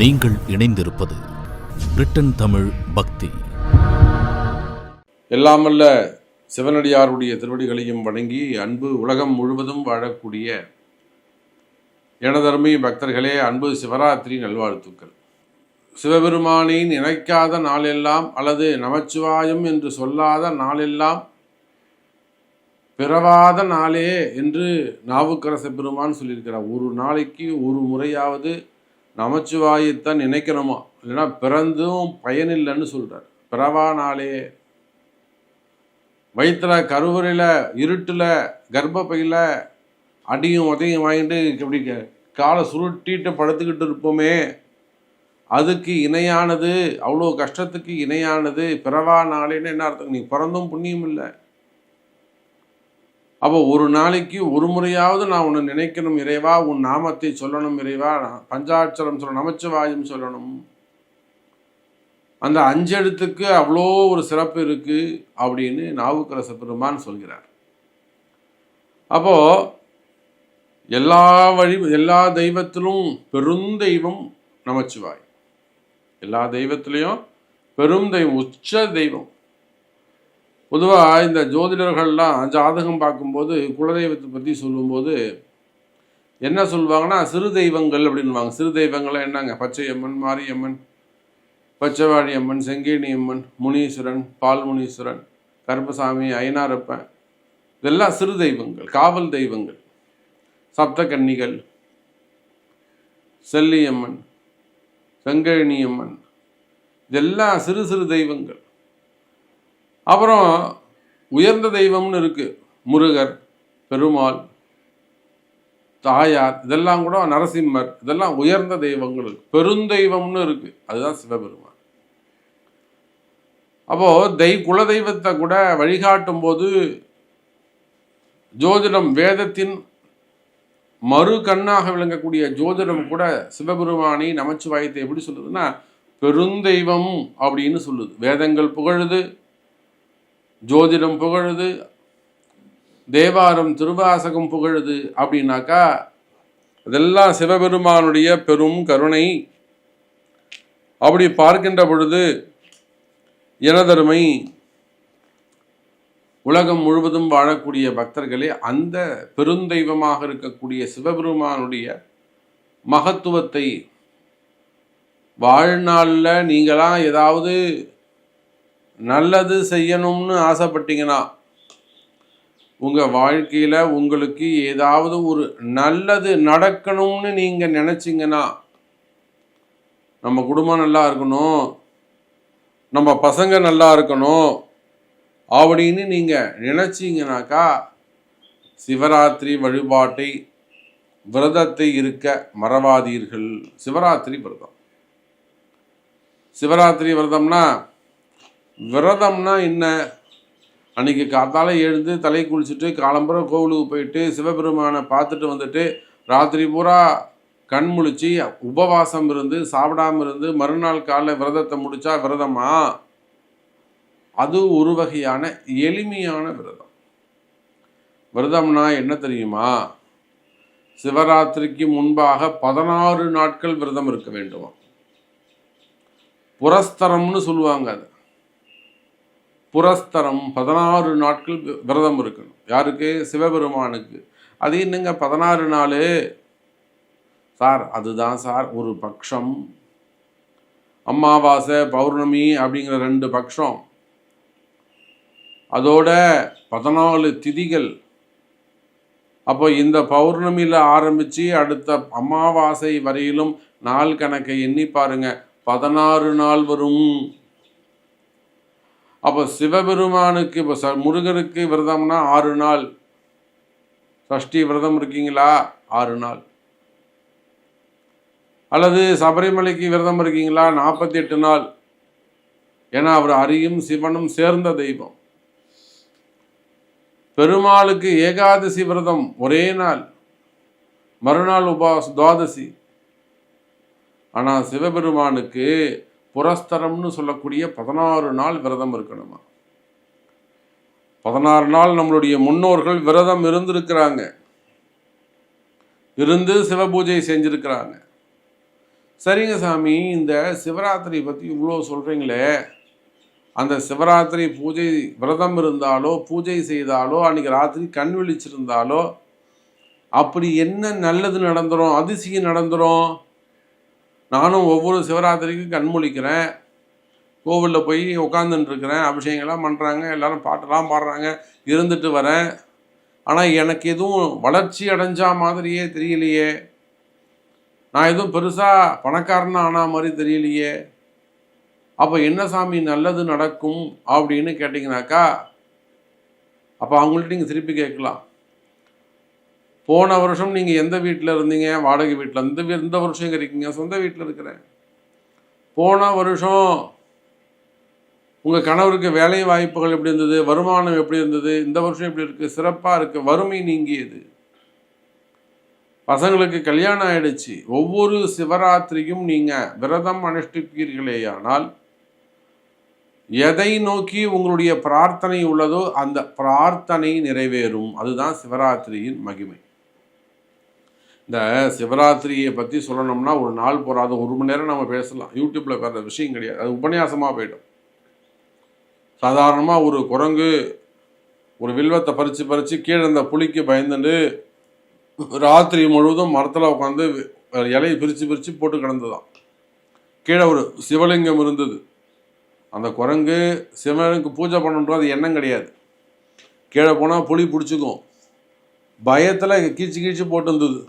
நீங்கள் இணைந்திருப்பது பிரிட்டன் தமிழ் பக்தி. எல்லாமல்ல சிவனடியாருடைய திருவடிகளையும் வணங்கி அன்பு உலகம் முழுவதும் வாழக்கூடிய எனதருமை பக்தர்களே அன்பு சிவராத்திரி நல்வாழ்த்துக்கள். சிவபெருமானை நினைக்காத நாளெல்லாம் அல்லது நமச்சிவாயம் என்று சொல்லாத நாளெல்லாம் பிறவாத நாளே என்று நாவுக்கரச பெருமான் சொல்லியிருக்கிறார். ஒரு நாளைக்கு ஒரு முறையாவது நமச்சிவாயத்தான் நினைக்கணுமா? இல்லைன்னா பிறந்தும் பயனில்லைன்னு சொல்கிறார் பிறவா நாளே. வயிற்றில் கருவறையில் இருட்டில் கர்ப்பப்பையில் அடியும் உதையும் வாங்கிட்டு இப்படி காலை சுருட்டிட்டு படுத்துக்கிட்டு இருப்போமே. அதுக்கு இணையானது அவ்வளோ கஷ்டத்துக்கு இணையானது பிறவா நாளேன்னு என்ன அர்த்தம்? நீ பிறந்தும் புண்ணியம் இல்லை. அப்போ ஒரு நாளைக்கு ஒரு முறையாவது நான் உன்னை நினைக்கணும் இறைவா உன் நாமத்தை சொல்லணும் இறைவா பஞ்சாட்சரம் சொல்லணும் நமச்சிவாயம் சொல்லணும். அந்த அஞ்செழுத்துக்கு அவ்வளோ ஒரு சிறப்பு இருக்கு அப்படின்னு நாவுக்கரச பெருமான் சொல்கிறார். அப்போ எல்லா வழி எல்லா தெய்வத்திலும் பெருந்தெய்வம் நமச்சிவாய் எல்லா தெய்வத்திலையும் பெரும் தெய்வம் உச்ச தெய்வம். பொதுவாக இந்த ஜோதிடர்கள்லாம் ஜாதகம் பார்க்கும்போது குலதெய்வத்தை பற்றி சொல்லும்போது என்ன சொல்லுவாங்கன்னா சிறு தெய்வங்கள் அப்படின்வாங்க சிறு தெய்வங்கள்லாம் என்னங்க? பச்சையம்மன் மாரியம்மன் பச்சைவாடி அம்மன் செங்கேணி அம்மன் முனீஸ்வரன் பால்முனீஸ்வரன் கருப்பசாமி ஐனாரப்பன் இதெல்லாம் சிறு தெய்வங்கள் காவல் தெய்வங்கள். சப்தகன்னிகள் செல்லியம்மன் செங்கழனி அம்மன் இதெல்லாம் சிறு சிறு தெய்வங்கள். அப்புறம் உயர்ந்த தெய்வம்னு இருக்கு. முருகர் பெருமாள் தாயார் இதெல்லாம் கூட நரசிம்மர். இதெல்லாம் உயர்ந்த தெய்வங்கள். இருக்கு பெருந்தெய்வம்னு இருக்கு. அதுதான் சிவபெருமான். அப்போ தெய் குலதெய்வத்தை கூட வழிகாட்டும் போது ஜோதிடம் வேதத்தின் மறு கண்ணாக விளங்கக்கூடிய ஜோதிடம் கூட சிவபெருமானை நமச்சிவாயத்தை எப்படி சொல்லுதுன்னா பெருந்தெய்வம் அப்படின்னு சொல்லுது. வேதங்கள் புகழுது ஜோதிடம் புகழுது தேவாரம் திருவாசகம் புகழுது அப்படின்னாக்கா அதெல்லாம் சிவபெருமானுடைய பெரும் கருணை. அப்படி பார்க்கின்ற பொழுது எனதருமை உலகம் முழுவதும் வாழக்கூடிய பக்தர்களே அந்த பெருந்தெய்வமாக இருக்கக்கூடிய சிவபெருமானுடைய மகத்துவத்தை வாழ்நாளில் நீங்களாம் ஏதாவது நல்லது செய்யணும்னு ஆசைப்பட்டீங்கன்னா உங்கள் வாழ்க்கையில் உங்களுக்கு ஏதாவது ஒரு நல்லது நடக்கணும்னு நீங்கள் நினச்சிங்கன்னா நம்ம குடும்பம் நல்லா இருக்கணும் நம்ம பசங்க நல்லா இருக்கணும் அப்படின்னு நீங்கள் நினச்சிங்கனாக்கா சிவராத்திரி வழிபாட்டை விரதத்தை இருக்க மறவாதீர்கள். சிவராத்திரி விரதம். சிவராத்திரி விரதம்னா விரதம்னா என்ன? அன்னைக்கு காத்தால எழுந்து தலை குளிச்சுட்டு காலம்புற கோவிலுக்கு போயிட்டு சிவபெருமானை பார்த்துட்டு வந்துட்டு ராத்திரி பூரா கண் முழிச்சு உபவாசம் இருந்து சாப்பிடாம இருந்து மறுநாள் காலைல விரதத்தை முடிச்சா விரதமா? அது ஒரு வகையான எளிமையான விரதம். விரதம்னா என்ன தெரியுமா? சிவராத்திரிக்கு முன்பாக பதினாறு நாட்கள் விரதம் இருக்க வேண்டுமா புரஸ்தரம்னு சொல்லுவாங்க அது. புரஸ்தரம் பதினாறு நாட்கள் விரதம் இருக்கணும். யாருக்கு? சிவபெருமானுக்கு. அது என்னங்க? பதினாறு நாள்? சார் அதுதான் சார். ஒரு பக்ஷம். அமாவாசை பௌர்ணமி அப்படிங்கிற ரெண்டு பக்ஷம். அதோட பதினாலு திதிகள். அப்போ இந்த பௌர்ணமியில் ஆரம்பித்து அடுத்த அமாவாசை வரையிலும் நாள் கணக்கை எண்ணி பாருங்க. பதினாறு நாள் வரும். அப்போ சிவபெருமானுக்கு இப்போ ச முருகருக்கு விரதம்னா ஆறு நாள். சஷ்டி விரதம் இருக்கீங்களா? ஆறு நாள். அல்லது சபரிமலைக்கு விரதம் இருக்கீங்களா? நாற்பத்தி எட்டு நாள். ஏன்னா அவர் அரியும் சிவனும் சேர்ந்த தெய்வம். பெருமாளுக்கு ஏகாதசி விரதம் ஒரே நாள். மறுநாள் உபாஸ் துவாதசி. ஆனால் சிவபெருமானுக்கு புரஸ்தரம்னு சொல்லக்கூடிய பதினாறு நாள் விரதம் இருக்கணுமா? பதினாறு நாள் நம்மளுடைய முன்னோர்கள் விரதம் இருந்திருக்கிறாங்க. இருந்து சிவபூஜை செஞ்சிருக்கிறாங்க. சரிங்க சாமி இந்த சிவராத்திரி பற்றி இவ்வளோ சொல்கிறீங்களே அந்த சிவராத்திரி பூஜை விரதம் இருந்தாலோ பூஜை செய்தாலோ அன்றைக்கி ராத்திரி கண் விழிச்சிருந்தாலோ அப்படி என்ன நல்லது நடந்துரும் அதிசயம் நடந்துரும்? நானும் ஒவ்வொரு சிவராத்திரிக்கும் கண்மொழிக்கிறேன் கோவிலில் போய் உட்காந்துட்டு இருக்கிறேன் அபிஷேகம்லாம் பண்ணுறாங்க எல்லாரும் பாட்டெல்லாம் பாடுறாங்க. இருந்துட்டு வரேன். ஆனால் எனக்கு எதுவும் வளர்ச்சி அடைஞ்சா மாதிரியே தெரியலையே. நான் எதுவும் பெருசாக பணக்காரனா ஆனா மாதிரி தெரியலையே. அப்போ என்ன சாமி நல்லது நடக்கும்? அப்படின்னு கேட்டிங்கனாக்கா அப்போ அவங்கள்ட்ட நீங்கள் திருப்பி கேட்கலாம். போன வருஷம் நீங்கள் எந்த வீட்டில் இருந்தீங்க? வாடகை வீட்டில் இந்த இந்த வருஷம் எங்கே இருக்கீங்க? சொந்த வீட்டில் இருக்கிறேன். போன வருஷம் உங்கள் கணவருக்கு வேலை வாய்ப்புகள் எப்படி இருந்தது? வருமானம் எப்படி இருந்தது? இந்த வருஷம் எப்படி இருக்குது சிறப்பாக இருக்குது வறுமை நீங்கியது. பசங்களுக்கு கல்யாணம் ஆயிடுச்சு. ஒவ்வொரு சிவராத்திரியும் நீங்கள் விரதம் அனுஷ்டிப்பீர்களேயானால் எதை நோக்கி உங்களுடைய பிரார்த்தனை உள்ளதோ அந்த பிரார்த்தனை நிறைவேறும். அதுதான் சிவராத்திரியின் மகிமை. இந்த சிவராத்திரியை பற்றி சொல்லணும்னா ஒரு நாள் போகாத ஒரு மணி நேரம் நம்ம பேசலாம். யூடியூப்பில் வேற விஷயம் கிடையாது. அது உபன்யாசமாக போயிடும். சாதாரணமாக ஒரு குரங்கு ஒரு வில்வத்தை பறித்து பறித்து கீழே இந்த புளிக்கு பயந்துட்டு ராத்திரி முழுவதும் மரத்தில் உட்காந்து இலையை பிரித்து பிரித்து போட்டு கிடந்துதான் கீழே ஒரு சிவலிங்கம் இருந்தது. அந்த குரங்கு சிவனுக்கு பூஜை பண்ணணுன்றது அது எண்ணம் கிடையாது. கீழே போனால் புளி பிடிச்சிக்கும். பயத்தில் கீச்சு கீச்சு போட்டு இருந்தது.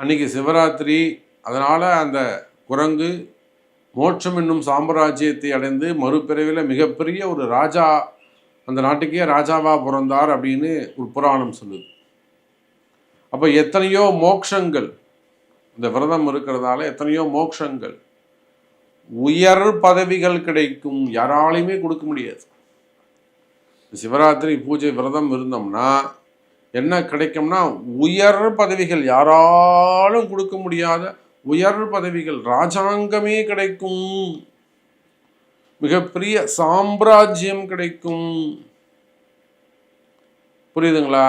அன்னைக்கு சிவராத்திரி அதனால் அந்த குரங்கு மோட்சம் என்னும் சாம்ராஜ்யத்தை அடைந்து மறுபிறவியில் மிகப்பெரிய ஒரு ராஜா அந்த நாட்டுக்கே ராஜாவா பிறந்தார் அப்படின்னு ஒரு புராணம் சொல்லுது. அப்போ எத்தனையோ மோக்ஷங்கள் இந்த விரதம் இருக்கிறதால எத்தனையோ மோக்ஷங்கள் உயர் பதவிகள் கிடைக்கும் யாராலையுமே கொடுக்க முடியாது. சிவராத்திரி பூஜை விரதம் இருந்தோம்னா என்ன கிடைக்கும்னா உயர் பதவிகள் யாராலும் கொடுக்க முடியாத உயர் பதவிகள் ராஜாங்கமே கிடைக்கும். மிகப்பெரிய சாம்ராஜ்யம் கிடைக்கும். புரியுதுங்களா?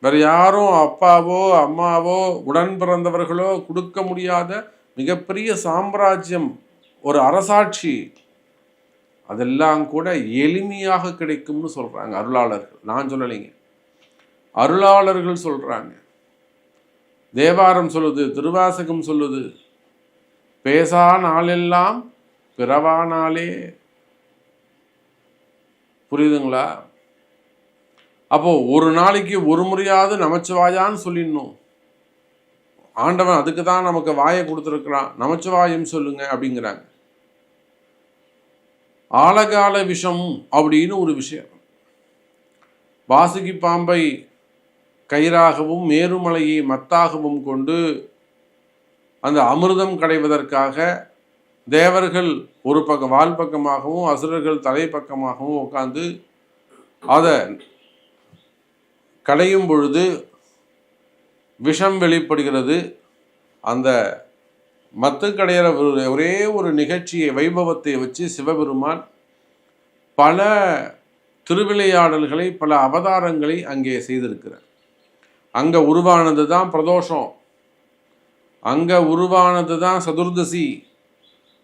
வேற யாரும் அப்பாவோ அம்மாவோ உடன் பிறந்தவர்களோ கொடுக்க முடியாத மிகப்பெரிய சாம்ராஜ்யம் ஒரு அரசாட்சி அதெல்லாம் கூட எளிமையாக கிடைக்கும்னு சொல்றாங்க அருளாளர்கள். நான் சொல்லலைங்க. அருளாளர்கள் சொல்கிறாங்க தேவாரம் சொல்லுது திருவாசகம் சொல்லுது. பேசா நாளெல்லாம் பிறவா நாளே. புரியுதுங்களா? அப்போ ஒரு நாளைக்கு ஒரு முறையாவது நமச்சிவாயான்னு சொல்லிடணும். ஆண்டவன் அதுக்கு தான் நமக்கு வாயை கொடுத்துருக்குறான். நமச்சிவாயம் சொல்லுங்க அப்படிங்கிறாங்க. ஆழகால விஷம் அப்படின்னு ஒரு விஷயம். வாசுகி பாம்பை கயிறாகவும் மேருமலையை மத்தாகவும் கொண்டு அந்த அமிர்தம் கடைவதற்காக தேவர்கள் ஒரு பக்கம் வால் பக்கமாகவும் அசுரர்கள் தலை பக்கமாகவும் உட்காந்து அதை கடையும் பொழுது விஷம் வெளிப்படுகிறது. அந்த மத்து கடையிற ஒரு- ஒரே ஒரு நிகழ்ச்சியை வைபவத்தை வச்சு சிவபெருமான் பல திருவிளையாடல்களை பல அவதாரங்களை அங்கே செய்திருக்கிறார். அங்கே உருவானது தான் பிரதோஷம். அங்கே உருவானது தான் சதுர்தசி.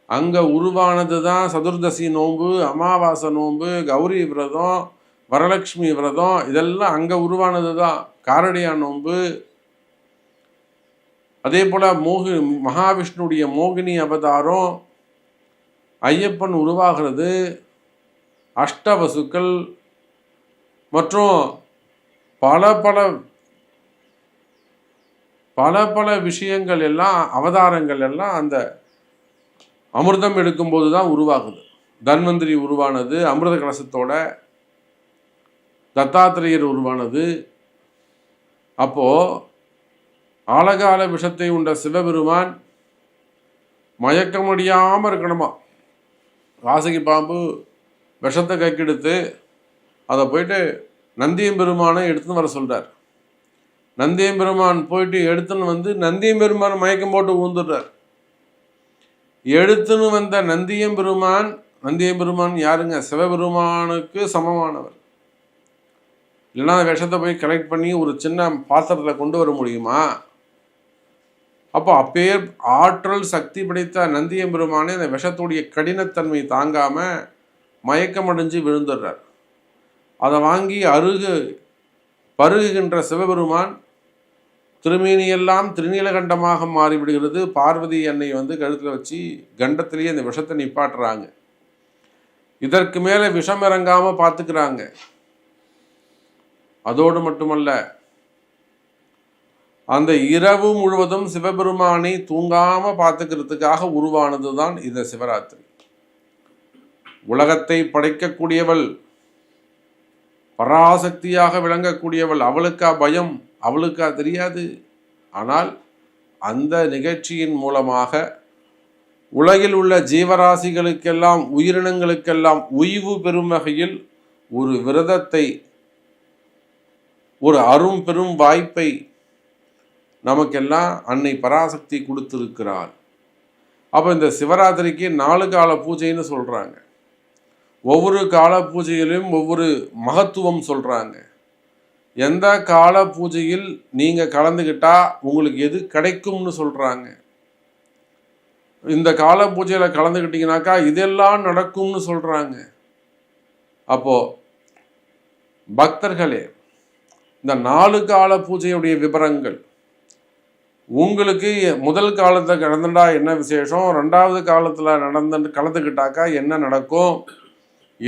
அங்கே உருவானது தான் சதுர்தசி நோன்பு அமாவாசை நோன்பு கௌரி விரதம் வரலட்சுமி விரதம் இதெல்லாம் அங்கே உருவானது தான். காரடியா நோன்பு. அதே போல் மோகி மகாவிஷ்ணுடைய மோகினி அவதாரம் ஐயப்பன் உருவாகிறது. அஷ்டவசுக்கள் மற்றும் பல பல பல பல விஷயங்கள் எல்லாம் அவதாரங்கள் எல்லாம் அந்த அமிர்தம் எடுக்கும்போது தான் உருவாகுது. தன்வந்திரி உருவானது அமிர்த கலசத்தோட தத்தாத்திரேயர் உருவானது. அப்போது ஆழகால விஷத்தை உண்ட சிவபெருமான் மயக்கமடியாமல் இருக்கணுமா? வாசகி பாம்பு விஷத்தை கைக்கெடுத்து அதை போயிட்டு நந்தியம்பெருமானை எடுத்துன்னு வர சொல்கிறார் நந்தியம்பெருமான் போயிட்டு எடுத்துன்னு வந்து நந்தியம்பெருமான் மயக்கம் போட்டு ஊந்துடுறார். எடுத்துன்னு வந்த நந்தியம்பெருமான் நந்தியம்பெருமான் யாருங்க? சிவபெருமானுக்கு சமமானவர். இல்லைன்னா அந்த விஷத்தை போய் கலெக்ட் பண்ணி ஒரு சின்ன பாத்திரத்தில் கொண்டு வர முடியுமா? அப்போ அப்பேர் ஆற்றல் சக்தி படைத்த நந்தியம்பெருமானே அந்த விஷத்துடைய கடினத்தன்மை தாங்காமல் மயக்கமடைஞ்சு விழுந்துடுறார். அதை வாங்கி அருகு பருகுகின்ற சிவபெருமான் திருமேனியெல்லாம் திருநீலகண்டமாக மாறிவிடுகிறது. பார்வதி அன்னை வந்து கழுத்தில் வச்சு கண்டத்திலேயே அந்த விஷத்தை நிப்பாட்டுறாங்க. இதற்கு மேலே விஷம் இறங்காமல் பார்த்துக்கிறாங்க. அதோடு மட்டுமல்ல அந்த இரவு முழுவதும் சிவபெருமானை தூங்காமல் பார்த்துக்கிறதுக்காக உருவானது தான் இந்த சிவராத்திரி. உலகத்தை படைக்கக்கூடியவள் பராசக்தியாக விளங்கக்கூடியவள் அவளுக்கா பயம் அவளுக்கா தெரியாது. ஆனால் அந்த நிகழ்ச்சியின் மூலமாக உலகில் உள்ள ஜீவராசிகளுக்கெல்லாம் உயிரினங்களுக்கெல்லாம் உய்வு பெறும் வகையில் ஒரு விரதத்தை ஒரு அரும் பெரும் வாய்ப்பை நமக்கெல்லாம் அன்னை பராசக்தி கொடுத்திருக்கிறார். அப்போ இந்த சிவராத்திரிக்கு நாலு கால பூஜைன்னு சொல்கிறாங்க ஒவ்வொரு கால பூஜையிலும் ஒவ்வொரு மகத்துவம் சொல்கிறாங்க எந்த கால பூஜையில் நீங்கள் கலந்துக்கிட்டா உங்களுக்கு எது கிடைக்கும்னு சொல்கிறாங்க இந்த கால பூஜையில் கலந்துக்கிட்டீங்கனாக்கா இதெல்லாம் நடக்கும்னு சொல்கிறாங்க அப்போது பக்தர்களே இந்த நாலு கால பூஜையுடைய விவரங்கள் உங்களுக்கு முதல் காலத்தில் கலந்துட்டா என்ன விசேஷம்? ரெண்டாவது காலத்தில் நடந்து கலந்துக்கிட்டாக்கா என்ன நடக்கும்?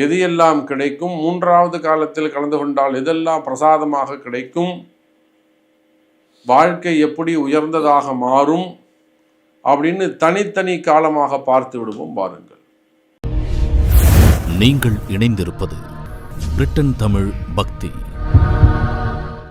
எது எல்லாம் கிடைக்கும்? மூன்றாவது காலத்தில் கலந்து கொண்டால் எதெல்லாம் பிரசாதமாக கிடைக்கும்? வாழ்க்கை எப்படி உயர்ந்ததாக மாறும்? அப்படின்னு தனித்தனி காலமாக பார்த்து விடுவோம் பாருங்கள் நீங்கள் இணைந்திருப்பது பிரிட்டன் தமிழ் பக்தி.